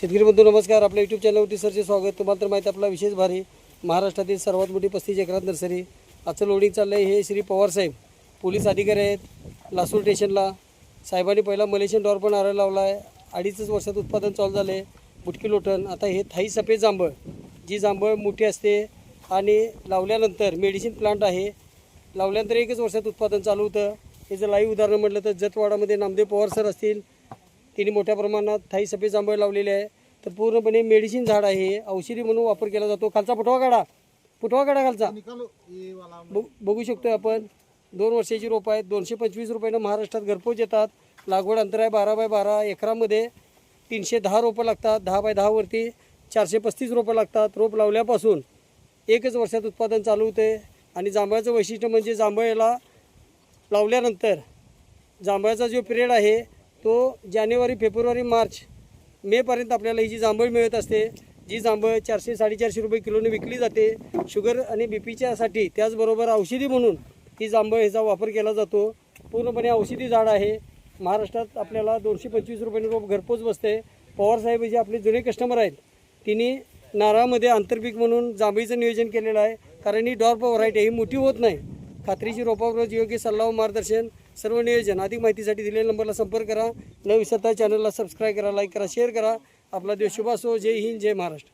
शेतकरी बंधू नमस्कार. आपल्या यूट्यूब चॅनलवरती सरचे स्वागत. तुम्हाला तर माहिती आपला विशेष भारी महाराष्ट्रातील सर्वात मोठी पस्तीस एकरात नर्सरी. आजचं लोडिंग चाललं आहे हे श्री पवार साहेब. पोलीस अधिकारी आहेत. लासूर स्टेशनला साहेबांनी पहिला मलेशियन डॉर पण आरायला लावला आहे अडीचच वर्षात उत्पादन चालू झालं आहे बुटकी लोटण. आता हे थाई सफेद जांभळ. जी जांभळ मोठी असते आणि लावल्यानंतर मेडिसिन प्लांट आहे. लावल्यानंतर एकच वर्षात उत्पादन चालू होतं. याचं लाईव्ह उदाहरण म्हटलं तर जतवाडामध्ये नामदेव पवार सर असतील. तिने मोठ्या प्रमाणात थाई सफेद जांभळ लावलेले आहे. तर पूर्णपणे मेडिसिन झाड आहे. औषधी म्हणून वापर केला जातो. खालचा फुटवा काढा. फुटवा काढा खालचा. बघ बघू शकतो आपण. दोन वर्षाची रोपं आहेत. दोनशे पंचवीस रुपयानं महाराष्ट्रात घरपोच येतात. लागवड अंतर आहे बारा बाय बारा एकरामध्ये तीनशे दहा रोपं लागतात. दहा बाय दहावरती चारशे पस्तीस रोपं लागतात. रोप लावल्यापासून एकच वर्षात उत्पादन चालू होते. आणि जांभळाचं वैशिष्ट्य म्हणजे जांभळ याला लावल्यानंतर जांभळाचा जो पिरियड आहे तो जानेवारी फेब्रुवारी मार्च मेपर्यंत आपल्याला ही जी जांभळ मिळत असते जी जांभळ चारशे साडेचारशे रुपये किलोने विकली जाते शुगर आणि बी पीच्यासाठी त्याचबरोबर औषधी म्हणून ही जांभळ ह्याचा वापर केला जातो. पूर्णपणे औषधी झाड आहे. महाराष्ट्रात आपल्याला दोनशे पंचवीस रुपयाने रोप घरपोच बसते. पवारसाहेब जे आपले जुने कस्टमर आहेत तिने नारळामध्ये आंतरपीक म्हणून जांभळीचं नियोजन केलेलं आहे. कारण ही डॉर्प व्हरायटी ही मोठी होत नाही. खात्रीची रोपावरोज योग्य सल्ला व मार्गदर्शन सर्व नियोजन अधिक माहितीसाठी दिलेल्या नंबरला संपर्क करा. न विसरता चॅनलला सबस्क्राईब करा लाईक करा शेअर करा. आपला देश शुभ असो. जय हिंद जय महाराष्ट्र.